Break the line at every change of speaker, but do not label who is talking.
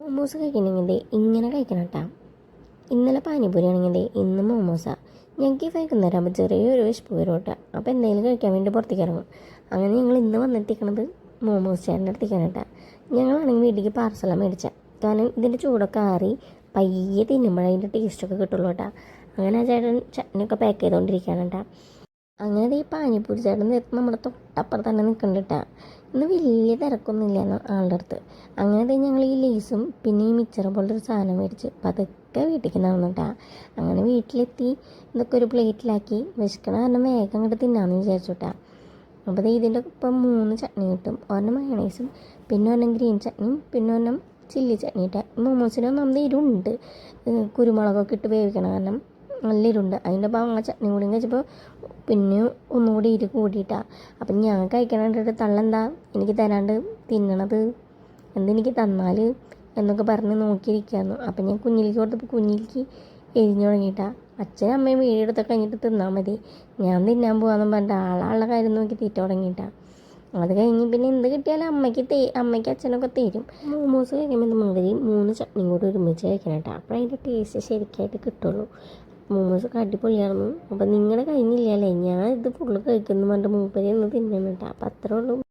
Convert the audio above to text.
മോമോസ് കഴിക്കണമെങ്കിൽ ഇങ്ങനെ കഴിക്കണം കേട്ടോ ഇന്നലെ പാനിപൂരി ആണെങ്കിൽ ഇന്ന് മോമോസ ഞങ്ങൾക്ക് വൈകുന്നേരം ആകുമ്പോൾ ചെറിയൊരു വിശപ്പ് വരും കേട്ടോ. അപ്പോൾ എന്തെങ്കിലും കഴിക്കാൻ വേണ്ടി പുറത്തേക്ക് ഇറങ്ങും. അങ്ങനെ ഞങ്ങൾ ഇന്ന് വന്നെത്തിക്കണത് മോമോസ് ചേട്ടന്റെ അടുത്തേക്കാണ് കേട്ടോ ഞങ്ങളാണെങ്കിൽ വീട്ടിലേക്ക് പാർസലാണ് മേടിച്ചത് കാരണം ഇതിന്റെ ചൂടൊക്കെ ആറി പയ്യെ തിന്നുമ്പോഴേ അതിന്റെ ടേസ്റ്റൊക്കെ കിട്ടുള്ളൂ കേട്ടോ. അങ്ങനെ ആ ചേട്ടൻ ചട്നിയൊക്കെ പാക്ക് ചെയ്തുകൊണ്ടിരിക്കുകയാണ് കേട്ടോ അങ്ങനെ ഈ പാനിപ്പൂരി ചേട്ടൻ നമ്മുടെ തൊട്ടപ്പുറത്ത് തന്നെ നിൽക്കുന്നുണ്ട് കേട്ടോ ഇന്ന് വലിയ തിരക്കൊന്നുമില്ലായിരുന്നു ആളുടെ അടുത്ത്. അങ്ങനെ ഞങ്ങൾ ഈ ലേസും പിന്നെ ഈ മിച്ചർ പോലത്തെ ഒരു സാധനം മേടിച്ച് പതുക്കെ വീട്ടിലേക്ക് നടന്നു അങ്ങനെ വീട്ടിലെത്തി ഇതൊക്കെ ഒരു പ്ലേറ്റിലാക്കി. വിശക്കണ കാരണം വേഗം അങ്ങോട്ട് തിന്നാമെന്ന് വിചാരിച്ചു അപ്പോൾ ഇതിന്റെ ഒപ്പം മൂന്ന് ചട്നി കിട്ടും. ഒരെണ്ണം മയണൈസും പിന്നെ ഒരെണ്ണം ഗ്രീൻ ചട്നിയും പിന്നെ ഒരെണ്ണം ചില്ലി ചട്നി ഇട്ട മോമോസിന് ഒന്നാമത് ഇരുണ്ട് കുരുമുളകൊക്കെ ഇട്ട് വേവിക്കണം കാരണം നല്ല ഇരുണ്ട് അതിന്റെ ഭാഗം ആ ചട്നി കൂടി കഴിച്ചപ്പോൾ പിന്നെ ഒന്നുകൂടി ഇരു കൂടിയിട്ടാണ് അപ്പം ഞാൻ കഴിക്കാൻ കണ്ടിട്ട് തള്ളെന്താ? എനിക്ക് തരാണ്ട് തിന്നണത് എന്തെനിക്ക് തന്നാൽ എന്നൊക്കെ പറഞ്ഞ് നോക്കിയിരിക്കുകയായിരുന്നു. അപ്പം ഞാൻ കുഞ്ഞിലേക്ക് കൊടുത്തപ്പോൾ കുഞ്ഞിലേക്ക് എരിഞ്ഞു തുടങ്ങിയിട്ടാണ് അച്ഛനും അമ്മയും വീടെടുത്തൊക്കെ കഴിഞ്ഞിട്ട് തിന്നാൽ മതി. ഞാൻ തിന്നാൻ പോകാമെന്ന് പറഞ്ഞിട്ട് ആളാളുടെ കാര്യം നോക്കി തീറ്റ തുടങ്ങിയിട്ടാണ് അത് കഴിഞ്ഞ് പിന്നെ എന്ത് കിട്ടിയാലും അമ്മയ്ക്ക് തേ അമ്മയ്ക്ക് അച്ഛനൊക്കെ തരും. മോമോസ് കഴിക്കുമ്പോൾ മുമ്പരി മൂന്ന് ചട്നിയും കൂടി ഒരുമിച്ച് കഴിക്കണം കേട്ടോ. അപ്പോൾ അതിന്റെ ടേസ്റ്റ് ശരിക്കായിട്ട് കിട്ടുള്ളൂ. മോമോസ് ഒക്കെ അടിപൊളിയായിരുന്നു. അപ്പോൾ നിങ്ങളുടെ കഴിഞ്ഞില്ലല്ലേ ഞാൻ ഇത് ഫുള്ള് കഴിക്കുന്നു പറഞ്ഞിട്ട് മൂപ്പരി ഒന്ന് തിന്നണം കേട്ടോ അപ്പോൾ അത്രേ ഉള്ളൂ.